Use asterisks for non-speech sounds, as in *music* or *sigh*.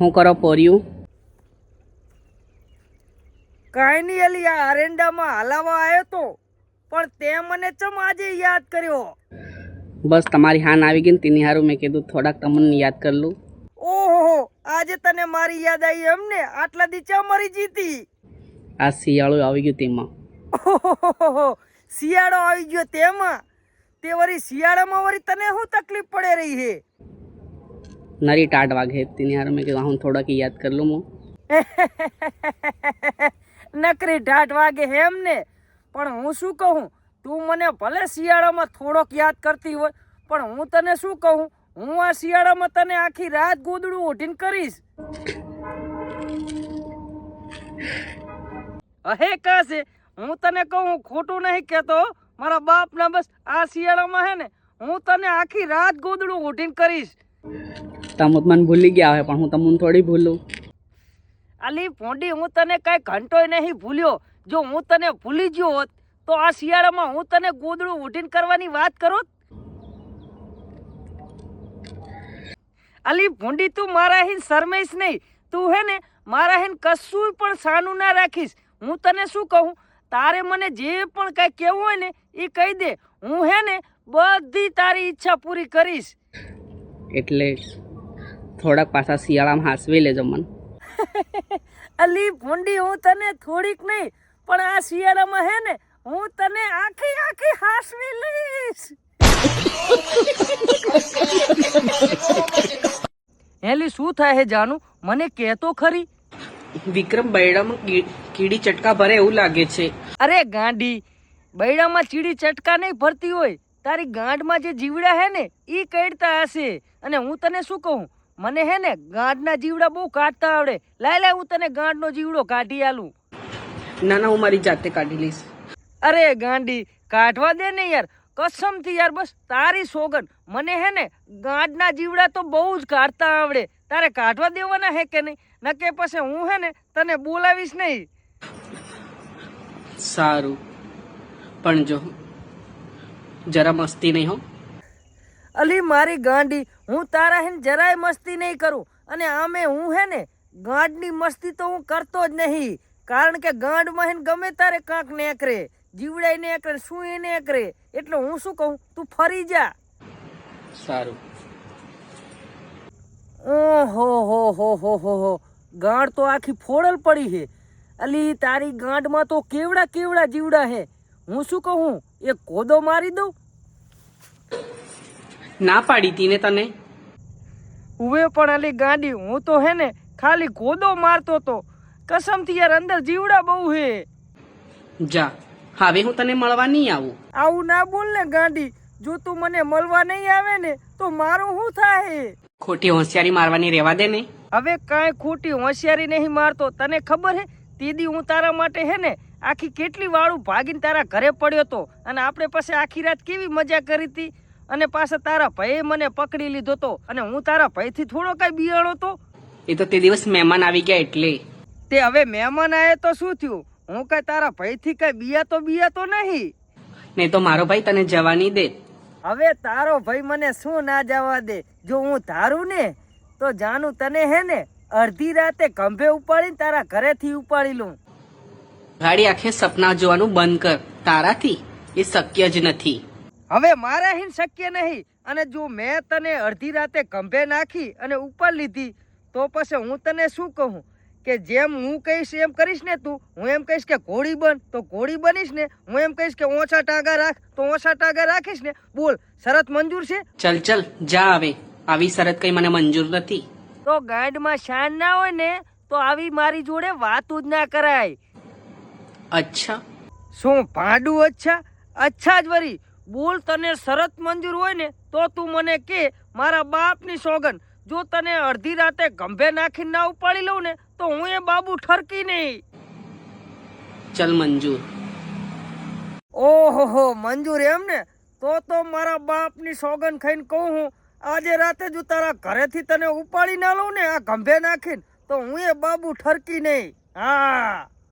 હું કરો પોર્યું? કાંઈ નહીં અલી આ અરેન્ડામાં હલાવા આવ્યો તો. પણ તે મને ચમ આજે યાદ કર્યો? બસ તમારી હાન આવી ગઈ ને તેની હારું મેં કીધું થોડાક તમને યાદ કરી લઉં. ઓહો આજે તને મારી યાદ આવી એમને? આટલા દી ચા મરી જીતી. આ શિયાળો આવી ગયું તેમાં. શિયાળો આવી ગયો તેમાં? તે વળી શિયાળામાં વળી તને શું તકલીફ પડે રહી છે? નરી ટાટ વાગે. તેની હારું મેં કીધું, હું થોડાક યાદ કરી લઉં હું. *laughs* નકરી ઢાઢ વાગે એમ ને પણ હું શું કહું? તું મને ભલે શિયાળામાં થોડોક યાદ કરતી હોય, પણ હું તને શું કહું? હું આ શિયાળામાં તને આખી રાત ગોદડું ઓઢીને કરીશ. અહે કાશે, હું તને કહું ખોટું નહીં કહેતો મારા બાપના બસ આ શિયાળામાં હે ને, હું તને આખી રાત ગોદડું ઓઢીને કરીશ. તમે મને ભૂલી ગયા હોય પણ હું તમને થોડી ભૂલું. અલી ભૂંડી હું તને કાંઈ ઘંટોય નહીં ભૂલ્યો. જો હું તને ભૂલી ગયો હોત તો આ શિયાળામાં હું તને ગોદડું ઉઠીને કરવાની વાત કરું? અલી ભૂંડી તું મારા હિન શરમાઈશ નહીં. તું હે ને મારા હિન કશું પણ સાનું ના રાખીશ. હું તને શું કહું? તારે મને જે પણ કાંઈ કહેવું હોય ને એ કહી દે. હું હે ને બધી તારી ઈચ્છા પૂરી કરીશ. એટલે થોડાક પાછા શિયાળામાં હાસવી લેજો મને. *laughs* અલી ભૂંડી હું તને થોડીક નહીં પણ આ શિયાળામાં હે ને હું તને આખી આખી હાસવી લઈશ. *laughs* હેલી શું થાય હે જાનું? મને કહેતો ખરી. વિક્રમ બૈડામાં કીડી ચટકા ભરે એવું લાગે છે. અરે ગાંડી બૈડામાં ચીડી ચટકા નહીં ભરતી હોય. તારી ગાંઠમાં જે જીવડા હે ને એ કઈડતા હશે. અને હું તને શું કહું? મને હે ને ગાંઠના જીવડા બહુ કાઢતા આવડે. લાય લાય હું તને ગાંઠનો જીવડો કાઢી આલું. ના ના હું મારી જાતે કાઢી લઈશ. અરે ગાંડી કાઢવા દે ને યાર. કસમથી યાર બસ તારી સોગન મને હે ને ગાંઠના જીવડા તો બહુ જ કાઢતા આવડે. તારે કાઢવા દેવાના હે કે નહીં? નકે પછી હું હે ને તને બોલાવીશ નહીં. સારું. પણ જો જરા મસ્તી નહીં હો. અલી મારી ગાંડી હું તારા હેન જરાય મસ્તી નહીં કરું. અને આમે હું હે ને ગાંડની મસ્તી તો હું કરતો જ નહીં. કારણ કે ગાંડમાં હેન ગમે તારે કાંક નેકરે જીવડાય નેકરે શું એ નેકરે. એટલે હું શું કહું? તું ફરી જા. સારું. ઓહો હો હો હો હો હો. ગાંઠ તો આખી ફોડલ પડી છે. અલી તારી ગાંઠમાં તો કેવડા કેવડા જીવડા હે. હું શું કહું? એ કોદો મારી દઉં? ના પાડી હતી ને તને? ઉવે પણ અલી ગાંડી હું તો હે ને ખાલી ગોદો મારતો તો. કસમથી યાર અંદર જીવડા બહુ હે. જા હવે હું તને મળવા નહીં આવું. આવું ના બોલ ને ગાંડી જો તું મને મળવા નહીં આવે ને તો મારું શું થાય? ખોટી હોશિયારી મારવાની રહેવા દે ને. હવે કાંઈ ખોટી હોશિયારી નહીં મારતો. તને ખબર હે તેદી હું તારા માટે હે ને આખી કેટલી વાળું ભાગીને તારા ઘરે પડ્યો તો. અને આપણે પાસે આખી રાત કેવી મજા કરી હતી અને પાછા તારા ભાઈએ મને પકડી લીધો તો અને હું તારા ભાઈથી થોડો કઈ બિયાણો તો? એ તો તે દિવસ મહેમાન આવી ગયા એટલે. તે હવે મહેમાન આવે તો શું થયું? હું કઈ તારા ભાઈથી કાંઈ બિયાતો બિયાતો બિયા નહીં. નહીં તો મારો ભાઈ તને જવા નહીં દે. હવે તારો ભાઈ મને શું ના જવા દે? જો હું ધારું ને તો જાનું તને હે ને અડધી રાતે ખંભે ઉપાડીને તારા ઘરેથી ઉપાડી લઉં. ગાડી આખે સપના જોવાનું બંધ કર. તારાથી એ શક્ય જ નથી. હવે મારા હિન શક્ય નહીં. અને જો મેં તને અડધી રાતે ખંભે નાખી અને ઉપર લીધી તો પછી હું તને શું કહું? કે જેમ હું કહીશ એમ કરીશ ને તું? હું એમ કહીશ કે ઘોડી બન તો ઘોડી બનીશ ને? હું એમ કહીશ કે ઓછા ટાંગા રાખ તો ઓછા ટાંગા રાખીશ ને? બોલ શરત મંજૂર છે? ચલ ચલ જા આવે આવી શરત કઈ મને મંજૂર નથી. તો ગાંડમાં શાન ના હોય ને તો આવી મારી જોડે વાતું જ ના કરાય. અચ્છા. શું ભાડું અચ્છા? અચ્છા જ વરી. બોલ તને શરત મંજૂર હોય ને તો તું મને કે મારા બાપની સોગન જો તને અડધી રાતે ગંભે નાખીને ના ઉપાડી લઉં ને તો હું એ બાબુ ઠરકી નહીં. ચલ મંજૂર. ઓહો મંજૂર એમ ને? તો તો મારા બાપની સોગન ખાઈને કહું હું આજે રાતે જો તારા ઘરેથી તને ઉપાડી ના લઉં ને આ ગંભે નાખીને તો હું એ બાબુ ઠરકી નહીં. હા.